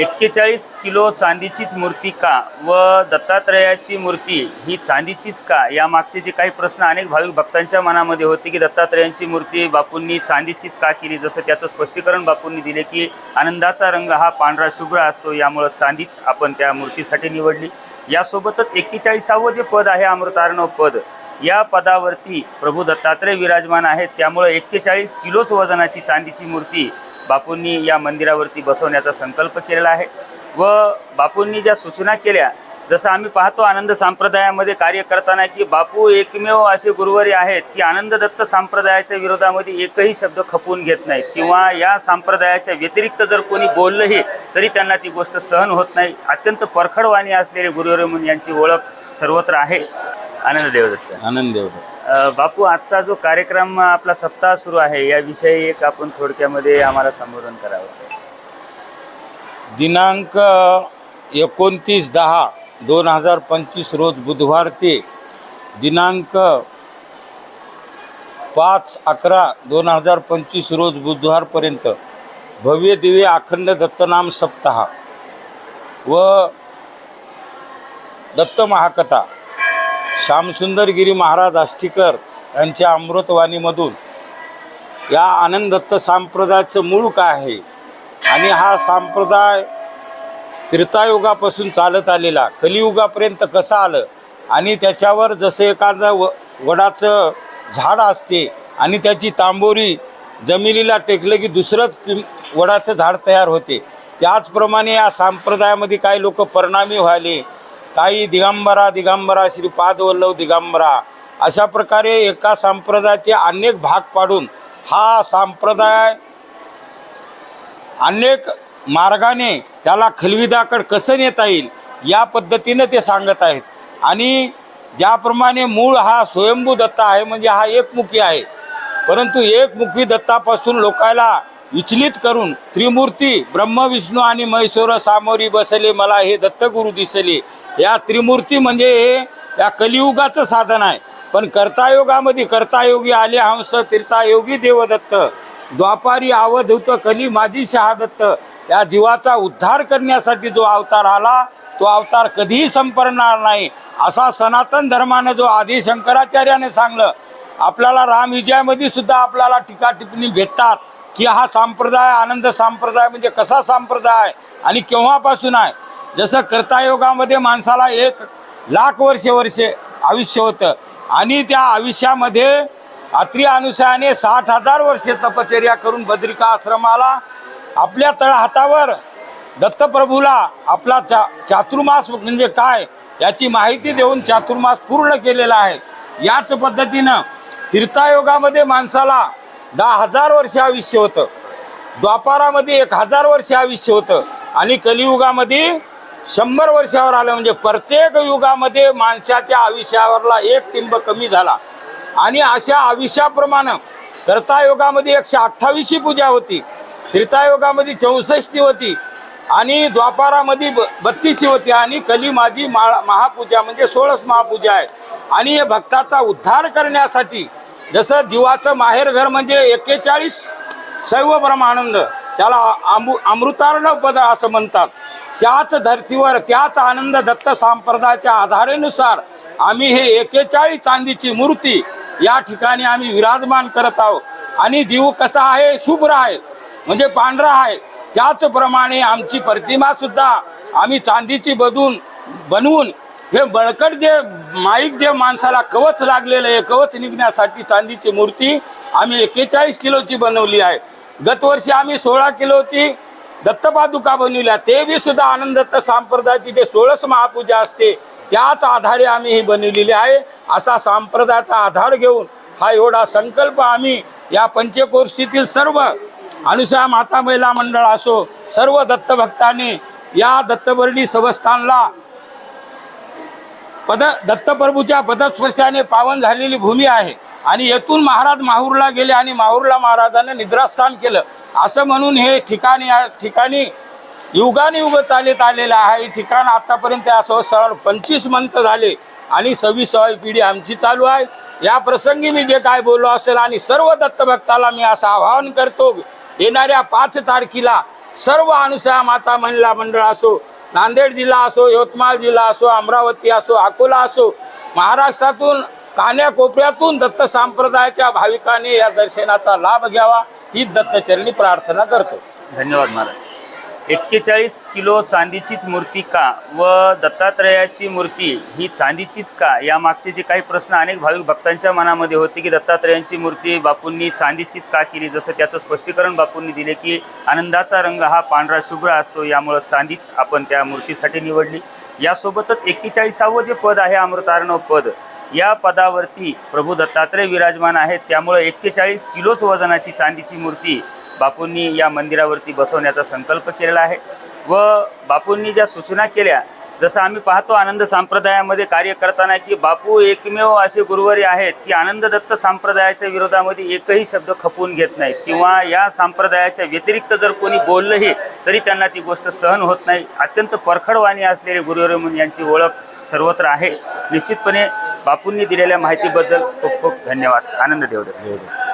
एक्केचाळीस किलो चांदीचीच मूर्ती का व दत्तात्रयाची मूर्ती ही चांदीचीच का? या मागचे जे काही प्रश्न अनेक भाविक भक्तांच्या मनामध्ये होते की दत्तात्रयांची मूर्ती बापूंनी चांदीचीच का केली? जसं त्याचं स्पष्टीकरण बापूंनी दिले की आनंदाचा रंग हा पांढरा शुभ्र असतो यामुळं चांदीच आपण त्या मूर्तीसाठी निवडली. यासोबतच एक्केचाळीसावं जे पद आहे अमृतारणव पद या पदावरती प्रभू दत्तात्रय विराजमान आहेत. त्यामुळं एक्केचाळीस किलोच वजनाची चांदीची मूर्ती बापूंनी या मंदिरावरती बसवण्याचा संकल्प केलेला आहे. व बापूंनी ज्या सूचना केल्या जसं आम्ही पाहतो आनंद संप्रदायामध्ये कार्य करताना की बापू एकमेव असे गुरुवारी आहेत की आनंद दत्त संप्रदायाच्या विरोधामध्ये एकही शब्द खपवून घेत नाहीत. किंवा या संप्रदायाच्या व्यतिरिक्त जर कोणी बोललंही तरी त्यांना ती गोष्ट सहन होत नाही. अत्यंत परखडवाणी असलेले गुरुवारी म्हणून यांची ओळख सर्वत्र आहे. आनंद देवदत्त. आनंद देवदत्त. बापू आजचा जो कार्यक्रम आपला सप्ताह सुरू आहे याविषयी एक आपण थोडक्यामध्ये आम्हाला संबोधन करावं. दिनांक एकोणतीस दहा दोन हजार पंचवीस रोज बुधवार ते दिनांक पाच अकरा दोन हजार पंचवीस रोज बुधवारपर्यंत भव्य दिव्य अखंड दत्तनाम सप्ताह व दत्त महाकथा श्यामसुंदरगिरी महाराज आष्टीकर यांच्या अमृतवाणीमधून या आनंदत्त संप्रदायाचं मूळ काय आहे? आणि हा संप्रदाय त्रेतायुगापासून चालत आलेला कलियुगापर्यंत कसं आलं? आणि त्याच्यावर जसं एखादं व वडाचं झाड असते आणि त्याची तांबोरी जमिनीला टेकलं की दुसरंच पिं वडाचं झाड तयार होते. त्याचप्रमाणे या संप्रदायामध्ये काही लोक परिणामी व्हायले. काही दिगंबरा दिगंबरा श्रीपाद वल्लभ दिगंबरा. अशा प्रकारे एका संप्रदायाचे अनेक भाग पाडून हा संप्रदाय अनेक मार्गाने त्याला खलविदाकड कसं नेता येईल या पद्धतीनं ते सांगत आहेत. आणि ज्याप्रमाणे मूळ हा स्वयंभू दत्ता आहे म्हणजे हा एकमुखी आहे. परंतु एकमुखी दत्तापासून लोकायला विचलित करून त्रिमूर्ती ब्रह्म विष्णू आणि महेश्वर सामोरी बसले मला हे दत्तगुरु दिसले. या त्रिमूर्ती म्हणजे हे या कलियुगाचं साधन आहे. पण कर्तायोगामध्ये कर्तायोगी आले हंस तीर्थायोगी देवदत्त द्वापारी आवधूत कली माझी शहादत्त या जीवाचा उद्धार करण्यासाठी जो अवतार आला तो अवतार कधीही संपणार नाही. असा सनातन धर्मानं जो आधी शंकराचार्याने सांगलं आपल्याला राम विजयामध्ये सुद्धा आपल्याला टीका टिप्पणी भेटतात की हा संप्रदाय आनंद संप्रदाय म्हणजे कसा संप्रदाय आणि केव्हापासून आहे? जसं कर्तायोगामध्ये माणसाला एक लाख वर्षे वर्षे आयुष्य होतं. आणि त्या आयुष्यामध्ये अत्रि अनुषयाने साठ हजार वर्षे तपचर्या करून बद्रिका आश्रमाला आपल्या तळहातावर दत्तप्रभूला आपला चा चातुर्मास म्हणजे काय याची माहिती देऊन चातुर्मास पूर्ण केलेला आहे. याच पद्धतीनं तीर्थायोगामध्ये माणसाला दहा हजार वर्ष आयुष्य होतं. द्वापारामध्ये एक हजार वर्ष आयुष्य होतं. आणि कलियुगामध्ये शंभर वर्षावर आलं म्हणजे प्रत्येक युगामध्ये माणसाच्या आयुष्यावरला एक टिंब कमी झाला. आणि अशा आयुष्याप्रमाणे कर्तायोगामध्ये एकशे अठ्ठावीसशी पूजा होती. त्रेतायोगामध्ये चौसष्टी होती. आणि द्वापारामध्ये ब होती. आणि कली माझी मा महापूजा म्हणजे सोळस महापूजा आहे. आणि हे भक्ताचा उद्धार करण्यासाठी जसं जीवाचं माहेरघर म्हणजे एक्केचाळीस शैव ब्रह्मानंद त्याला आंबू अमृतार्ण पद असं म्हणतात. त्याच धर्तीवर त्याच आनंद दत्त संप्रदायाच्या आधारेनुसार आम्ही हे एकेचाळीस चांदीची मूर्ती या ठिकाणी आम्ही विराजमान करत आहोत. आणि जीव कसा आहे? शुभ्र आहे. म्हणजे पांढरा आहे. त्याचप्रमाणे आमची प्रतिमा सुद्धा आम्ही चांदीची बदून बनवून हे बळकट जे माईक जे माणसाला कवच लागलेलं आहे कवच निघण्यासाठी चांदीची मूर्ती आम्ही एकेचाळीस किलोची बनवली आहे. गतवर्षी आम्ही सोळा किलोची दत्तपादुका बनविल्या. ते सुद्धा आनंद दत्त संप्रदायाची जे सोळस महापूजा असते त्याच आधारे आम्ही ही बनवलेली आहे. असा संप्रदायाचा आधार घेऊन हा एवढा संकल्प आम्ही या पंचकोर्शीतील सर्व अनुसया माता महिला मंडळ असो सर्व दत्तभक्तांनी या दत्तबर्डी संस्थानला पद दत्तप्रभूच्या पदस्पर्शाने पावन झालेली भूमी आहे. आणि येथून महाराज माहूरला गेले आणि माहूरला महाराजांना निद्रास्थान केलं. असं म्हणून हे ठिकाणी या ठिकाणी युगानयुग चालत आलेलं आहे. हे ठिकाण आतापर्यंत या संस्थानावर पंचवीस मंथ झाले आणि सव्वीसावी पिढी आमची चालू आहे. या प्रसंगी मी जे काय बोललो असेल आणि सर्व दत्तभक्ताला मी असं आवाहन करतो येणाऱ्या पाच तारखेला सर्व अनुसया माता महिला मंडळ असो नांदेड जिल्हा असो यवतमाळ जिल्हा असो अमरावती असो अकोला असो महाराष्ट्रातून कान्याकोपऱ्यातून दत्त संप्रदायाच्या भाविकांनी या दर्शनाचा लाभ घ्यावा ही दत्तचरणी प्रार्थना करतो. धन्यवाद महाराज. एक्केचाळीस किलो चांदीचीच मूर्ती का व दत्तात्रयाची मूर्ती ही चांदीचीच का? या मागचे जे काही प्रश्न अनेक भाविक भक्तांच्या मनामध्ये होते की दत्तात्रयांची मूर्ती बापूंनी चांदीचीच का केली? जसं त्याचं स्पष्टीकरण बापूंनी दिले की आनंदाचा रंग हा पांढरा शुभ्र असतो यामुळं चांदीच आपण त्या मूर्तीसाठी निवडली. यासोबतच एक्केचाळीसावं जे पद आहे अमृतार्णव पद या पदावरती प्रभू दत्तात्रय विराजमान आहेत. त्यामुळे एक्केचाळीस किलोच वजनाची चांदीची मूर्ती बापूंनी या मंदिरावरती बसवण्याचा संकल्प केलेला आहे. व बापूंनी ज्या सूचना केल्या जसं आम्ही पाहतो आनंद संप्रदायामध्ये कार्य करताना की बापू एकमेव असे गुरुवारी आहेत की आनंद दत्त संप्रदायाच्या विरोधामध्ये एकही शब्द खपवून घेत नाहीत. किंवा या संप्रदायाच्या व्यतिरिक्त जर कोणी बोललंही तरी त्यांना ती गोष्ट सहन होत नाही. अत्यंत परखडवाणी असलेले गुरुवारी म्हणून यांची ओळख सर्वत्र आहे. निश्चितपणे बापूंनी दिलेल्या माहितीबद्दल खूप खूप धन्यवाद. आनंद देवदत्त